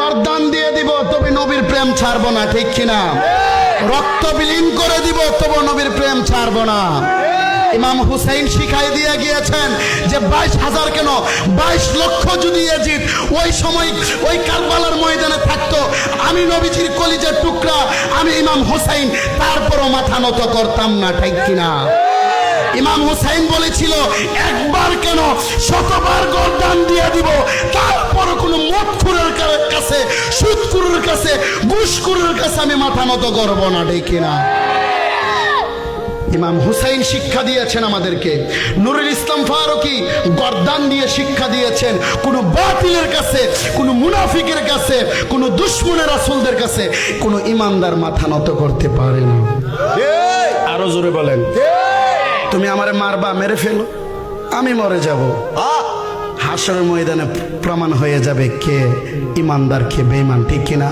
গর্দান দিয়ে দিব, তবে নবীর প্রেম ছাড়বো না, ঠিক কিনা? রক্ত বিলীন করে দিব, তবু নবীর প্রেম ছাড়বো না। ইমাম হুসাইন শিখাই দিয়ে গিয়েছেন যে বাইশ হাজার কেন? বাইশ লক্ষ যদি এজিদ ওই সময় ওই কারবালার ময়দানে থাকতো, আমি নবীজির কলিজের টুকরা, আমি ইমাম হুসাইন, তারপরও মাথা নত করতাম না, ঠিক কিনা? ইমাম হুসাইন বলেছিল, একবার কেন কাছে ঘুষখুরের কাছে আমি মাথা নত করব না ঠিক কিনা? ইমাম হুসাইন শিক্ষা দিয়েছেন আমাদেরকে। নুরুল ইসলাম ফারুকি গর্দান দিয়ে শিক্ষা দিয়েছেন কোন বাতিলের কাছে কোন মুনাফিকের কাছে কোন দুশ্মনের রাসূলদের কাছে কোন ইমানদার মাথা নত করতে পারে না। আরও জোরে বলেন। তুমি আমারে মারবা মেরে ফেলো আমি মরে যাব। হাসরের ময়দানে প্রমাণ হয়ে যাবে কে ইমানদার কে বেইমান ঠিক কিনা?